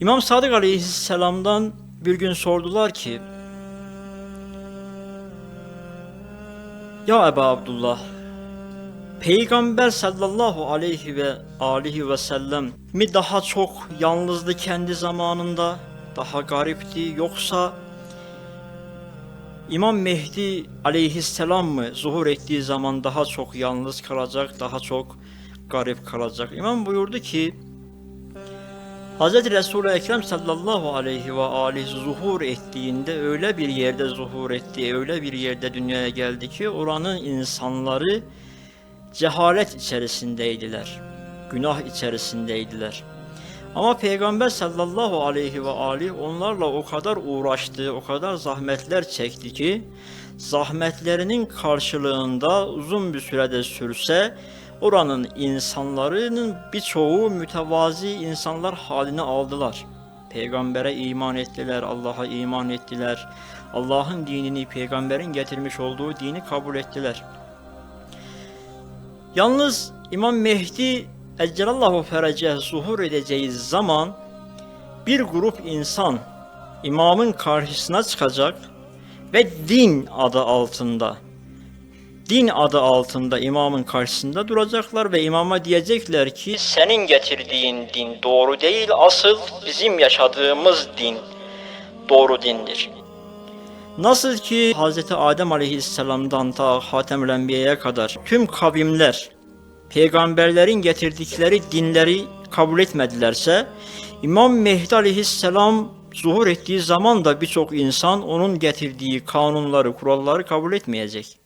İmam Sadık Aleyhisselam'dan bir gün sordular ki Ya Ebu Abdullah Peygamber sallallahu aleyhi ve alihi ve sellem mi daha çok yalnızdı kendi zamanında daha garipti yoksa İmam Mehdi aleyhisselam mı zuhur ettiği zaman daha çok yalnız kalacak, daha çok garip kalacak? İmam buyurdu ki Hz. Resul-i Ekrem sallallahu aleyhi ve aleyhi zuhur ettiğinde öyle bir yerde zuhur etti, öyle bir yerde dünyaya geldi ki oranın insanları cehalet içerisindeydiler. Günah içerisindeydiler. Ama Peygamber sallallahu aleyhi ve aleyhi onlarla o kadar uğraştı, o kadar zahmetler çekti ki zahmetlerinin karşılığında uzun bir sürede sürse oranın insanların birçoğu mütevazi insanlar haline aldılar. Peygambere iman ettiler, Allah'a iman ettiler. Allah'ın dinini, peygamberin getirmiş olduğu dini kabul ettiler. Yalnız İmam Mehdi Eccelallahu ferece zuhur edeceği zaman bir grup insan imamın karşısına çıkacak ve din adı altında din adı altında imamın karşısında duracaklar ve imama diyecekler ki senin getirdiğin din doğru değil asıl bizim yaşadığımız din doğru dindir. Nasıl ki Hz. Adem aleyhisselamdan ta Hatemül kadar tüm kavimler peygamberlerin getirdikleri dinleri kabul etmedilerse İmam Mehdi aleyhisselam zuhur ettiği zaman da birçok insan onun getirdiği kanunları, kuralları kabul etmeyecek.